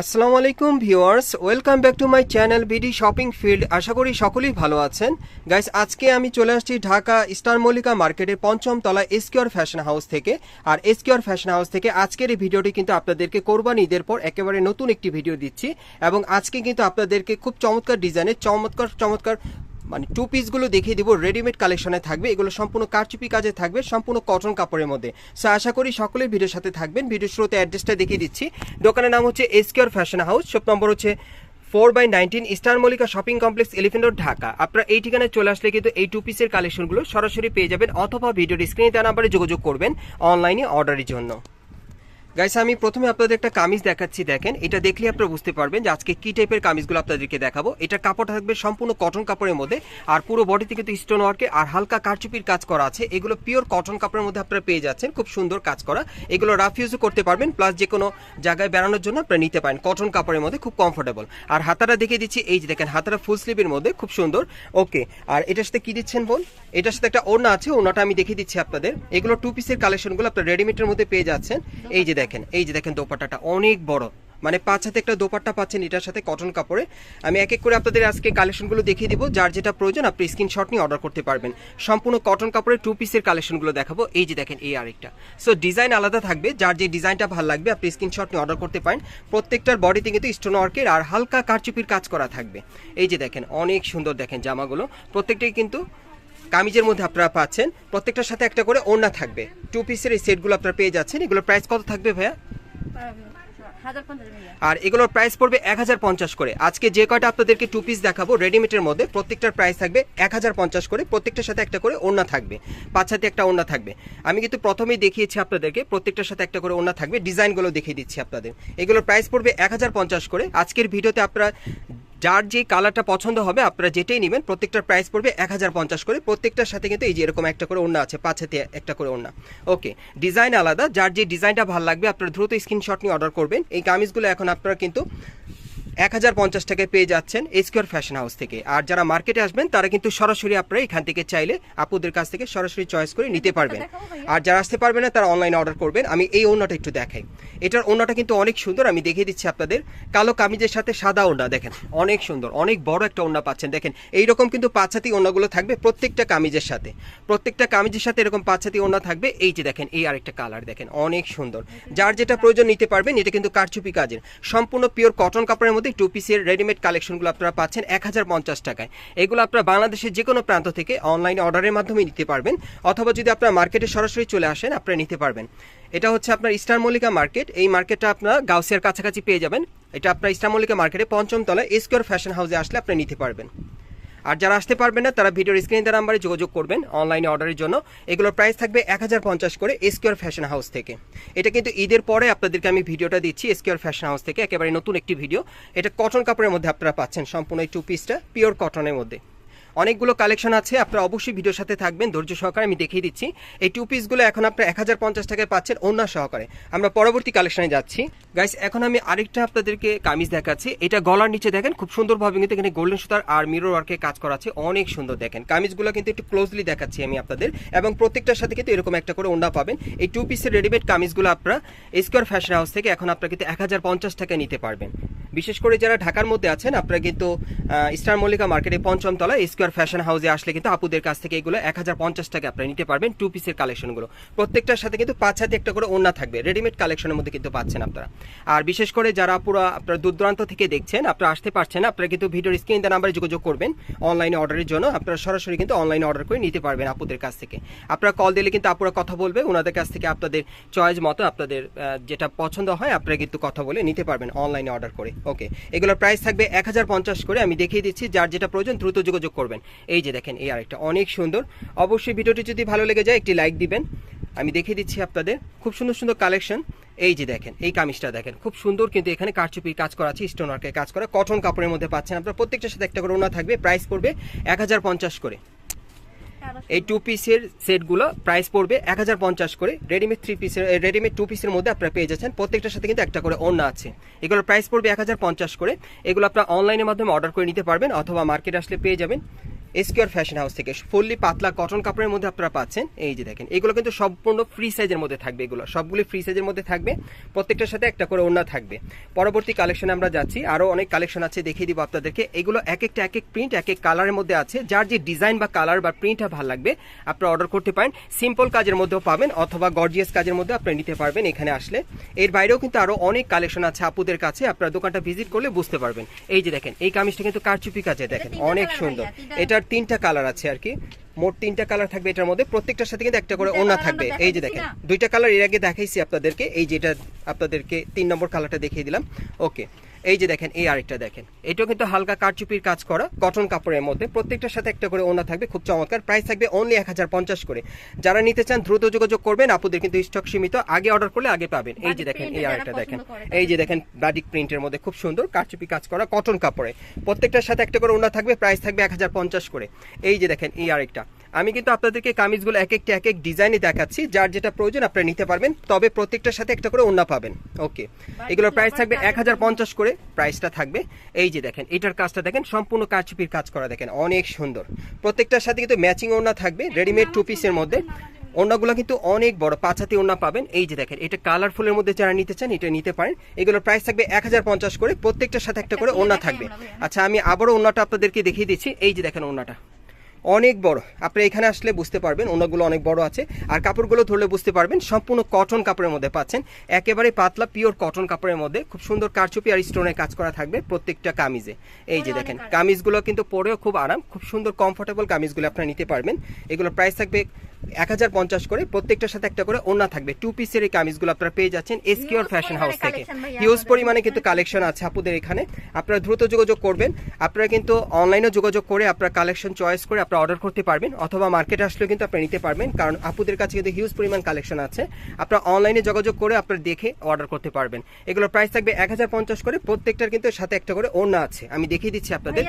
আসসালামু আলাইকুম viewers, welcome back to my channel BD shopping field. আশা করি সকলেই ভালো আছেন। গাইস, আজকে আমি চলে আসছি ঢাকা স্টার মল্লিকা মার্কেটের পঞ্চম তলা এসকিওর ফ্যাশন হাউস থেকে। আর এসকিওর ফ্যাশন হাউস থেকে আজকের এই ভিডিওটি কিন্তু আপনাদেরকে কোরবানি ঈদের পর একেবারে নতুন একটি ভিডিও দিচ্ছি। এবং আজকে কিন্তু আপনাদেরকে খুব চমৎকার ডিজাইনের, চমৎকার চমৎকার মানে টু পিসগুলো দেখিয়ে দিব রেডিমেড কালেকশনে থাকবে। এগুলো সম্পূর্ণ কারচুপি কাজে থাকবে, সম্পূর্ণ কটন কাপড়ের মধ্যে। সো আশা করি সকলেই ভিডিওর সাথে থাকবেন। ভিডিও শুরুতে অ্যাড্রেসটা দেখিয়ে দিচ্ছি। দোকানের নাম হচ্ছে Esquire fashion house shop number হচ্ছে four by nineteen star Mallika shopping complex Elephant Road Dhaka আপনারা এই ঠিকানায় চলে আসলে কিন্তু এই টু পিসের কালেকশনগুলো সরাসরি পেয়ে যাবেন, অথবা ভিডিওর স্ক্রিনে দেওয়া নাম্বারে যোগাযোগ করবেন অনলাইনে অর্ডারের জন্য। গাইস আমি প্রথমে আপনাদের একটা কামিজ দেখাচ্ছি, দেখেন। এটা দেখলে আপনারা বুঝতে পারবেন যে আজকে কি টাইপের কামিজগুলো আপনাদেরকে দেখাবো। এটা কাপড় থাকবে সম্পূর্ণ কটন কাপড়ের মধ্যে, আর পুরো বডিতে কিন্তু স্টোন ওয়ার্কে আর হালকা কারচুপির কাজ করা আছে। এগুলো পিওর কটন কাপড়ের মধ্যে আপনারা পেয়ে যাচ্ছেন, খুব সুন্দর কাজ করা। এগুলো রাফ ইউজও করতে পারবেন প্লাস যে কোনো জায়গায় বেড়ানোর জন্য আপনারা নিতে পারেন কটন কাপড়ের মধ্যে, খুব কমফোর্টেবল আর হাতাটা দেখিয়ে দিচ্ছি, এই যে দেখেন, হাতাটা ফুল স্লিভের মধ্যে, খুব সুন্দর। ওকে আর এটার সাথে কি দিচ্ছেন বল? এটার সাথে একটা ওড়না আছে, ওড়নাটা আমি দেখিয়ে দিচ্ছি আপনাদের। এগুলো টু পিসের কালেকশনগুলো আপনার রেডিমেডের মধ্যে পেয়ে যাচ্ছেন। এই যে দেখেন। এই যে দেখেন দোপাট্টাটা অনেক বড়। মানে পাঁচ হাতে একটা দোপাট্টা পাচ্ছেন, এটার সাথে কটন কাপড়ে। আমি এক এক করে আপনাদের আজকে কালেকশনগুলো দেখিয়ে দিব, যার যেটা প্রয়োজন আপনি স্ক্রিনশট নিয়ে অর্ডার করতে পারবেন। সম্পূর্ণ কটন কাপড়ের টু পিসের কালেকশনগুলো দেখাবো, এই যে দেখেন এই আরেকটা। সো ডিজাইন আলাদা থাকবে, যার যে ডিজাইনটা ভালো লাগবে, আপনি স্ক্রিনশট নিয়ে অর্ডার করতে পারেন। প্রত্যেকটার বডিতে কিন্তু স্টোন ওয়ার্কের আর হালকা কারচুপির কাজ করা থাকবে। এই যে দেখেন, অনেক সুন্দর দেখেন জামাগুলো। প্রত্যেকটাই কিন্তু কামিজের মধ্যে আপনারা পাচ্ছেন প্রত্যেকটার সাথে একটা করে ওড়না থাকবে। টু পিসের এই সেটগুলো আপনারা পেয়ে যাচ্ছেন। এগুলোর প্রাইস কত থাকবে ভাইয়া? আর এগুলোর প্রাইস পড়বে এক হাজার পঞ্চাশ করে। আজকে যে কয়টা আপনাদেরকে টু পিস দেখাবো রেডিমেডের মধ্যে প্রত্যেকটার প্রাইস থাকবে এক হাজার পঞ্চাশ করে প্রত্যেকটার সাথে একটা করে ওড়না থাকবে। পাঁচ হাতে একটা ওড়না থাকবে। আমি কিন্তু প্রথমেই দেখিয়েছি আপনাদেরকে প্রত্যেকটার সাথে একটা করে ওড়না থাকবে। ডিজাইনগুলো দেখিয়ে দিচ্ছি আপনাদের। এগুলোর প্রাইস পড়বে এক হাজার পঞ্চাশ করে। আজকের ভিডিওতে আপনারা যার যে কালারটা পছন্দ হবে, আপনারা যেটাই নেবেন, প্রত্যেকটার প্রাইস পড়বে এক হাজার পঞ্চাশ করে। প্রত্যেকটার সাথে কিন্তু এই যে এরকম একটা করে ওড়না আছে, পাঁচ হাতে একটা করে ওড়না। ওকে ডিজাইন আলাদা। যার যে ডিজাইনটা ভালো লাগবে, আপনারা দ্রুত স্ক্রিনশট নিয়ে অর্ডার করবেন। এই কামিজগুলো এখন আপনারা কিন্তু এক হাজার পঞ্চাশ টাকায় পেয়ে যাচ্ছেন এসকিউর ফ্যাশন হাউস থেকে। আর যারা মার্কেটে আসবেন তারা কিন্তু সরাসরি আপনারা এখান থেকে চাইলে আপুদের কাছ থেকে সরাসরি চয়েস করে নিতে পারবেন। আর যারা আসতে পারবে না তারা অনলাইনে অর্ডার করবেন। আমি এই ওড়নাটা একটু দেখাই। এটার ওড়নাটা কিন্তু অনেক সুন্দর আমি দেখিয়ে দিচ্ছি আপনাদের। কালো কামিজের সাথে সাদা ওড়না দেখেন অনেক সুন্দর অনেক বড় একটা ওড়না পাচ্ছেন দেখেন। এইরকম কিন্তু পাঁচাতি ওড়নাগুলো থাকবে প্রত্যেকটা কামিজের সাথে। প্রত্যেকটা কামিজের সাথে এরকম পাঁচাতি ওড়না থাকবে। এই যে দেখেন এই আরেকটা কালার দেখেন অনেক সুন্দর। যার যেটা প্রয়োজন নিতে পারবেন এটা কিন্তু কারচুপি কাজের। সম্পূর্ণ পিওর কটন কাপড়ের মধ্যে টু পিসের রেডিমেড কালেকশনগুলো আপনারা পাচ্ছেন এক হাজার পঞ্চাশ টাকায়। এগুলো আপনারা বাংলাদেশের যে কোনো প্রান্ত থেকে অনলাইন অর্ডারের মাধ্যমে নিতে পারবেন, অথবা যদি আপনারা মার্কেটে সরাসরি চলে আসেন, আপনারা নিতে পারবেন। এটা হচ্ছে আপনার ইস্টার মল্লিকা মার্কেট এই মার্কেটটা আপনারা গাউসিয়ার কাছাকাছি পেয়ে যাবেন। এটা আপনার ইস্টার মল্লিকা মার্কেটে পঞ্চম তলায় স্কোয়ার ফ্যাশন হাউসে আসলে আপনি নিতে পারবেন। আর যারা আসতে পারবেন না, তারা ভিডিওর স্ক্রিনে দেওয়া নাম্বারে যোগাযোগ করবেন অনলাইনে অর্ডারের জন্য। এগুলোর প্রাইস থাকবে এক হাজার পঞ্চাশ করে এসকিওর ফ্যাশন হাউস থেকে। এটা কিন্তু ঈদের পরে আপনাদেরকে আমি ভিডিওটা দিচ্ছি এসকিওর ফ্যাশন হাউস থেকে, একেবারে নতুন একটি ভিডিও এটা কটন কাপড়ের মধ্যে আপনারা পাচ্ছেন, সম্পূর্ণ এই টু পিসটা পিওর কটনের মধ্যে। অনেকগুলো কালেকশন আছে, আপনারা অবশ্যই ভিডিওর সাথে থাকবেন, ধৈর্য সহকারে আমি দেখিয়ে দিচ্ছি। এই টু পিসগুলো এখন আপনারা এক হাজার পঞ্চাশ টাকায় পাচ্ছেন অন্য সহকারে। আমরা পরবর্তী কালেকশনে যাচ্ছি। গাইস এখন আমি আরেকটা আপনাদেরকে কামিজ দেখাচ্ছি। এটা গলার নিচে দেখেন, খুব সুন্দরভাবে কিন্তু এখানে গোল্ডেন সুতার আর মিরর ওয়ার্কে কাজ করা আছে অনেক সুন্দর দেখেন। কামিজগুলো কিন্তু একটু ক্লোজলি দেখাচ্ছি আমি আপনাদের। এবং প্রত্যেকটার সাথে কিন্তু এরকম একটা করে ওন্ডা পাবেন। এই টু পিসের রেডিমেড কামিজগুলো আপনারা স্কোয়ার ফ্যাশন হাউস থেকে এখন আপনারা কিন্তু এক হাজার পঞ্চাশ টাকায় নিতে পারবেন। বিশেষ করে যারা ঢাকার মধ্যে আছেন, আপনারা কিন্তু স্টার মল্লিকা মার্কেটে পঞ্চম তলা স্কোয়ার ফ্যাশন হাউসে আসলে কিন্তু আপুদের কাছ থেকে এগুলো এক হাজার পঞ্চাশ টাকা আপনারা নিতে পারবেন টু পিসের কালেকশনগুলো প্রত্যেকটার সাথে কিন্তু পাঁচ হাতে একটা করে ওড়না থাকবে। রেডিমেড কালেকশনের মধ্যে কিন্তু পাচ্ছেন আপনারা। আর বিশেষ করে যারা পুরো আপনারা দূর দূরান্ত থেকে দেখছেন, আপনারা আসতে পারছেন আপনারা কিন্তু ভিডিওর স্ক্রিন দেওয়া নাম্বারে যোগাযোগ করবেন অনলাইনে অর্ডারের জন্য। আপনারা সরাসরি কিন্তু অনলাইনে অর্ডার করে নিতে পারবেন আপুদের কাছ থেকে। আপনারা কল দিলে কিন্তু আপুরা কথা বলবে, ওনাদের কাছ থেকে আপনাদের চয়েস মতো আপনাদের যেটা পছন্দ হয়, আপনারা কিন্তু কথা বলে নিতে পারবেন অনলাইনে অর্ডার করে। ওকে, এগুলোর প্রাইস থাকবে এক হাজার পঞ্চাশ করে, আমি দেখিয়ে দিচ্ছি যার যেটা প্রয়োজন দ্রুত যোগাযোগ করবেন। এই যে দেখেন, এই আরেকটা, অনেক সুন্দর। অবশ্যই ভিডিওটি যদি ভালো লেগে যায়, একটি লাইক দিবেন। আমি দেখিয়ে দিচ্ছি আপনাদের, খুব সুন্দর সুন্দর কালেকশন এই যে দেখেন, এই কামিজটা দেখেন, খুব সুন্দর কিন্তু এখানে কারচুপির কাজ করা আছে স্টোন ওয়ার্কের কাজ করা কটন কাপড়ের মধ্যে পাচ্ছেন আপনারা, প্রত্যেকটার সাথে একটা করে ওনা থাকবে প্রাইস পড়বে এক হাজার পঞ্চাশ করে। এই টু পিসের সেটগুলো প্রাইস পড়বে এক হাজার পঞ্চাশ করে। রেডিমেড থ্রি পিসের রেডিমেড টু পিসের মধ্যে আপনারা পেয়ে যাচ্ছেন। প্রত্যেকটার সাথে কিন্তু একটা করে ওড়না আছে। এগুলোর প্রাইস পড়বে এক হাজার পঞ্চাশ করে। এগুলো আপনারা অনলাইনের মাধ্যমে অর্ডার করে নিতে পারবেন অথবা মার্কেট আসলে পেয়ে যাবেন। এসকিউর ফ্যাশন হাউস থেকে ফুললি পাতলা কটন কাপড়ের মধ্যে আপনারা পাচ্ছেন। এই যে দেখেন এগুলো কিন্তু সম্পূর্ণ ফ্রি সাইজের মধ্যে থাকবে এগুলো। সবগুলি ফ্রি সাইজের মধ্যে থাকবে। প্রত্যেকটার সাথে একটা করে ওড়না থাকবে। পরবর্তী কালেকশনে আমরা যাচ্ছি। আরও অনেক কালেকশন আছে দেখিয়ে দিব আপনাদেরকে। এগুলো এক একটা এক এক প্রিন্ট এক এক কালারের মধ্যে আছে। যার যে ডিজাইন বা কালার বা প্রিন্টটা ভালো লাগবে আপনারা অর্ডার করতে পারেন। সিম্পল কাজের মধ্যেও পাবেন অথবা গর্জিয়াস কাজের মধ্যে আপনারা নিতে পারবেন এখানে আসলে। এর বাইরেও কিন্তু আরও অনেক কালেকশন আছে আপুদের কাছে। আপনারা দোকানটা ভিজিট করলে বুঝতে পারবেন। এই যে দেখেন এই কামিজটা কিন্তু কারচুপি কাজে দেখেন অনেক সুন্দর। এটার তিনটা কালার আছে আর কি। মোট তিনটা কালার থাকবে এটার মধ্যে। প্রত্যেকটার সাথে কিন্তু একটা করে ওনা থাকবে। এই যে দেখেন দুইটা কালারের আগে দেখাইছি আপনাদেরকে। এই যেটা আপনাদেরকে তিন নম্বর কালারটা দেখিয়ে দিলাম। ওকে এই যে দেখেন এই আরেকটা দেখেন। এটাও কিন্তু হালকা কারচুপির কাজ করা কটন কাপড়ের মধ্যে। প্রত্যেকটার সাথে একটা করে ওনা থাকবে খুব চমৎকার। প্রাইস থাকবে অনলি এক হাজার পঞ্চাশ করে। যারা নিতে চান দ্রুত যোগাযোগ করবেন। আপুদের কিন্তু স্টক সীমিত। আগে অর্ডার করলে আগে পাবেন। এই যে দেখেন এই আরেকটা দেখেন। এই যে দেখেন বাডিক প্রিন্টের মধ্যে খুব সুন্দর কারচুপি কাজ করা কটন কাপড়ে। প্রত্যেকটার সাথে একটা করে ওনা থাকবে প্রাইস থাকবে এক হাজার পঞ্চাশ করে। এই যে দেখেন এই আরেকটা। আমি কিন্তু আপনাদেরকে কামিজগুলো এক একটা এক এক ডিজাইনে দেখাচ্ছি যার যেটা প্রয়োজন আপনারা নিতে পারবেন তবে প্রত্যেকটার সাথে একটা করে ওন্না পাবেন। ওকে। এগুলোর প্রাইস থাকবে এক হাজার পঞ্চাশ করে প্রাইসটা থাকবে। এই যে দেখেন এটার কাজটা দেখেন সম্পূর্ণ কারচুপির কাজ করা দেখেন অনেক সুন্দর। প্রত্যেকটার সাথে কিন্তু ম্যাচিং ওড়না থাকবে রেডিমেড টু পিসের মধ্যে। ওড়নাগুলো কিন্তু অনেক বড় পাঁচ হাতি ওড়না পাবেন। এই যে দেখেন এটা কালারফুলের মধ্যে যারা নিতে চান এটা নিতে পারেন। এগুলোর প্রাইস থাকবে এক হাজার পঞ্চাশ করে প্রত্যেকটার সাথে একটা করে ওড়না থাকবে। আচ্ছা আমি আবারও ওড়নাটা আপনাদেরকে দেখিয়ে দিচ্ছি। এই যে দেখেন ওড়নাটা। অনেক বড়। আপনি এখানে আসলে বুঝতে পারবেন ওনাগুলো অনেক বড় আছে। আর কাপড়গুলো ধরলে বুঝতে পারবেন সম্পূর্ণ কটন কাপড়ের মধ্যে পাচ্ছেন। একেবারে পাতলা পিওর কটন কাপড়ের মধ্যে খুব সুন্দর কারচুপি আর স্টোনের কাজ করা থাকবে প্রত্যেকটা কামিজে। এই যে দেখেন কামিজগুলো কিন্তু পরেও খুব আরাম খুব সুন্দর কমফোর্টেবল কামিজগুলো আপনারা নিতে পারবেন। এগুলো প্রাইস থাকবে এক হাজার পঞ্চাশ করে প্রত্যেকটার সাথে একটা করে ওনা থাকবে। টু পিসের এই কামিজগুলো আপনারা পেয়ে যাচ্ছেন এসকিওর ফ্যাশন হাউস থেকে। হিউজ পরিমাণে কিন্তু কালেকশন আছে আপুদের এখানে। আপনারা দ্রুত যোগাযোগ করবেন। আপনারা কিন্তু অনলাইনে যোগাযোগ করে আপনারা কালেকশন চয়েস করে আপনারা অর্ডার করতে পারবেন অথবা মার্কেটে আসলেও কিন্তু আপনারা নিতে পারবেন কারণ আপুদের কাছে কিন্তু হিউজ পরিমাণ কালেকশন আছে। আপনারা অনলাইনে যোগাযোগ করে আপনারা দেখে অর্ডার করতে পারবেন। এগুলোর প্রাইস থাকবে এক হাজার পঞ্চাশ করে প্রত্যেকটার কিন্তু সাথে একটা করে ওড়না আছে। আমি দেখিয়ে দিচ্ছি আপনাদের।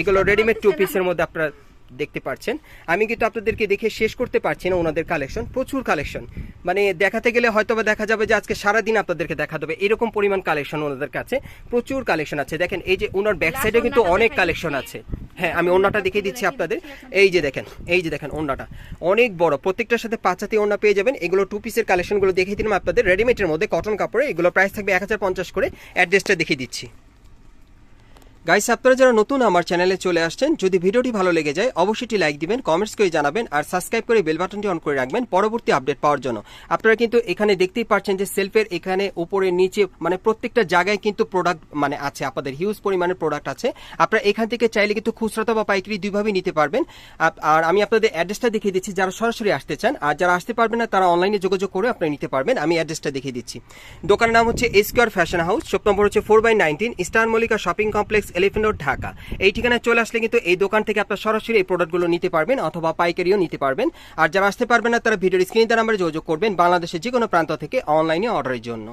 এগুলো রেডিমেড টু পিসের মধ্যে আপনারা দেখতে পাচ্ছেন আমি কিন্তু আপনাদেরকে দেখে শেষ করতে পারছি না ওনাদের কালেকশন প্রচুর কালেকশন মানে দেখাতে গেলে হয়তো বা দেখা যাবে যে আজকে সারাদিন আপনাদেরকে দেখা দেবে এরকম পরিমাণ কালেকশন ওনাদের কাছে। প্রচুর কালেকশন আছে। দেখেন এই যে ওনার ব্যাক সাইডে কিন্তু অনেক কালেকশন আছে। হ্যাঁ আমি ওড়নাটা দেখিয়ে দিচ্ছি আপনাদের। এই যে দেখেন এই যে দেখেন ওড়নাটা। অনেক বড়। প্রত্যেকটার সাথে পাঁচাতি ওড়না পেয়ে যাবেন। এগুলো টু পিসের কালেকশনগুলো দেখিয়ে দিলাম আপনাদের। রেডিমেডের মধ্যে কটন কাপড়ে। এগুলো প্রাইস থাকবে এক হাজার পঞ্চাশ করে। অ্যাড্রেসটা দেখিয়ে দিচ্ছি। গাইস আপনারা যারা নতুন আমার চ্যানেলে চলে আসছেন, যদি ভিডিওটি ভালো লেগে যায়, অবশ্যই লাইক দিবেন কমেন্টস করে জানাবেন, আর সাবস্ক্রাইব করে বেল বাটনটি অন করে রাখবেন পরবর্তী আপডেট পাওয়ার জন্য। আপনারা কিন্তু এখানে দেখতেই পাচ্ছেন যে সেলফের এখানে উপরে, নিচে মানে প্রত্যেকটা জায়গায় কিন্তু প্রোডাক্ট মানে আছে, আপনাদের হিউজ পরিমাণের প্রোডাক্ট আছে। আপনারা এখান থেকে চাইলে কিন্তু খুচরা বা পাইকারি দুইভাবেই নিতে পারবেন। আর আমি আপনাদের অ্যাড্রেসটা দেখিয়ে দিচ্ছি, যারা সরাসরি আসতে চান, আর যারা আসতে পারবেন না, তারা অনলাইনে যোগাযোগ করে আপনারা নিতে পারবেন। আমি অ্যাড্রেসটা দেখিয়ে দিচ্ছি। দোকানের নাম হচ্ছে Esquire fashion house shop number হচ্ছে four by nineteen star Mallika shopping complex Elephant Road, Dhaka. এই ঠিকানায় চলে আসলে কিন্তু এই দোকান থেকে আপনার সরাসরি এই প্রোডাক্টগুলো নিতে পারবেন অথবা পাইকারিও নিতে পারবেন। আর যারা আসতে পারবেন না, তারা ভিডিওর স্ক্রিনে নাম্বারে যোগাযোগ করবেন বাংলাদেশের যে কোনো প্রান্ত থেকে অনলাইনে অর্ডারের জন্য।